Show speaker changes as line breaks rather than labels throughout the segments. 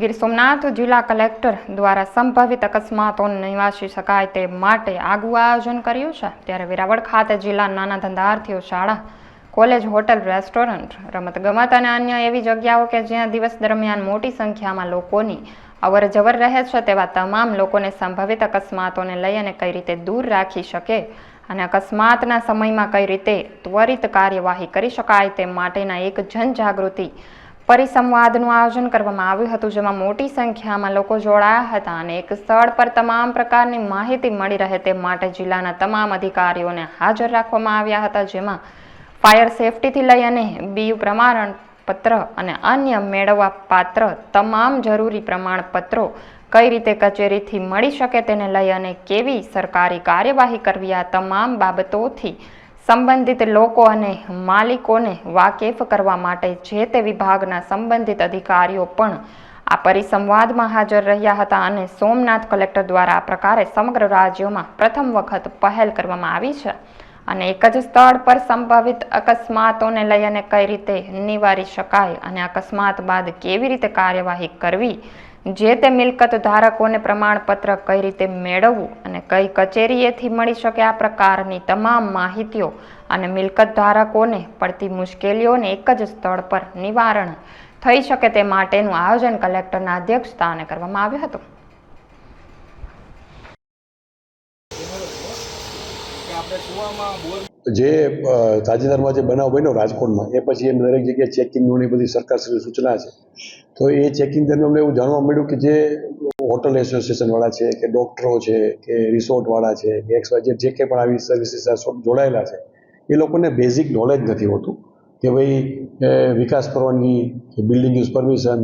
ગીર સોમનાથ જિલ્લા કલેક્ટર દ્વારા સંભવિત અકસ્માતોને નિવાસી શકાય તે માટે આગવું આયોજન કર્યું છે. ત્યારે વેરાવળ ખાતે જિલ્લા નાના ધંધાર્થીઓ શાળા, કોલેજ, હોટલ, રેસ્ટોરન્ટ, રમતગમત અને અન્ય એવી જગ્યાઓ કે જ્યાં દિવસ દરમિયાન મોટી સંખ્યામાં લોકોની અવર જવર રહે છે તેવા તમામ લોકોને સંભવિત અકસ્માતોને લઈ અને કઈ રીતે દૂર રાખી શકે અને અકસ્માતના સમયમાં કઈ રીતે ત્વરિત કાર્યવાહી કરી શકાય તે માટેના એક જનજાગૃતિ પરિસંવાદનું આયોજન કરવામાં આવ્યું હતું, જેમાં મોટી સંખ્યામાં લોકો જોડાયા હતા અને એક સ્થળ પર તમામ પ્રકારની માહિતી મળી રહે તે માટે જિલ્લાના તમામ અધિકારીઓને હાજર રાખવામાં આવ્યા હતા, જેમાં ફાયર સેફટીથી લઈ અને બીયુ પ્રમાણપત્ર અને અન્ય મેળવવા પાત્ર તમામ જરૂરી પ્રમાણપત્રો કઈ રીતે કચેરીથી મળી શકે તેને લઈ અને કેવી સરકારી કાર્યવાહી કરવી, આ તમામ બાબતોથી સંબંધિત લોકો અને માલિકોને વાકેફ કરવા માટે જે તે વિભાગના સંબંધિત અધિકારીઓ પણ આ પરિસંવાદમાં હાજર રહ્યા હતા અને સોમનાથ કલેક્ટર દ્વારા આ પ્રકારે સમગ્ર રાજ્યોમાં પ્રથમ વખત પહેલ કરવામાં આવી છે અને એક જ સ્થળ પર સંભવિત અકસ્માતોને લઈ અને કઈ રીતે નિવારી શકાય અને અકસ્માત બાદ કેવી રીતે કાર્યવાહી કરવી જે તે મિલકત ધારકોને પ્રમાણપત્ર કઈ રીતે મેળવવું અને કઈ કચેરીએથી મળી શકે આ પ્રકારની તમામ માહિતીઓ અને મિલકત ધારકોને પડતી મુશ્કેલીઓને એક જ સ્થળ પર નિવારણ થઈ શકે તે માટેનું આયોજન કલેક્ટરના અધ્યક્ષસ્થાને કરવામાં આવ્યું હતું.
જે તાજેતરમાં જે બનાવ બન્યો રાજકોટમાં, એ પછી એમ દરેક જગ્યાએ ચેકિંગની બધી સરકારશ્રી સૂચના છે. તો એ ચેકિંગ દરમિયાન અમને એવું જાણવા મળ્યું કે જે હોટલ એસોસિએશનવાળા છે, કે ડૉક્ટરો છે, કે રિસોર્ટવાળા છે, કે એક્સ વાય જે કંઈ પણ આવી સર્વિસીસ જોડાયેલા છે, એ લોકોને બેઝિક નોલેજ નથી હોતું કે ભાઈ વિકાસ પરવાનગી કે બિલ્ડિંગ યુઝ પરમિશન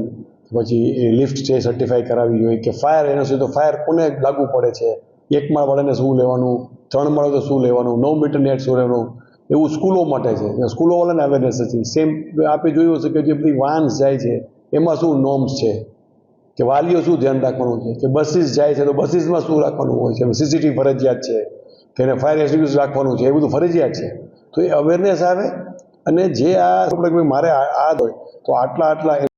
પછી એ લિફ્ટ છે સર્ટિફાઈ કરાવી જોઈએ, કે ફાયર એના સુધી તો ફાયર કોને લાગુ પડે છે? એક માળવાળાને શું લેવાનું? ત્રણ મળે તો શું લેવાનું? નવ મીટર નેટ શું લેવાનું એવું સ્કૂલો માટે છે. સ્કૂલોવાળાને અવેરનેસ છે. સેમ આપણે જોયું હશે કે જે બધી વાન્સ જાય છે, એમાં શું નોર્મ્સ છે? કે વાલીઓ શું ધ્યાન રાખવાનું છે? કે બસીસ જાય છે તો બસીસમાં શું રાખવાનું હોય છે? સીસીટીવી ફરજિયાત છે કે એને ફાયર એક્સટિંગ્વિશ રાખવાનું છે? એ બધું ફરજિયાત છે. તો એ અવેરનેસ આવે અને જે આ મારે આ હોય. તો આટલા આટલા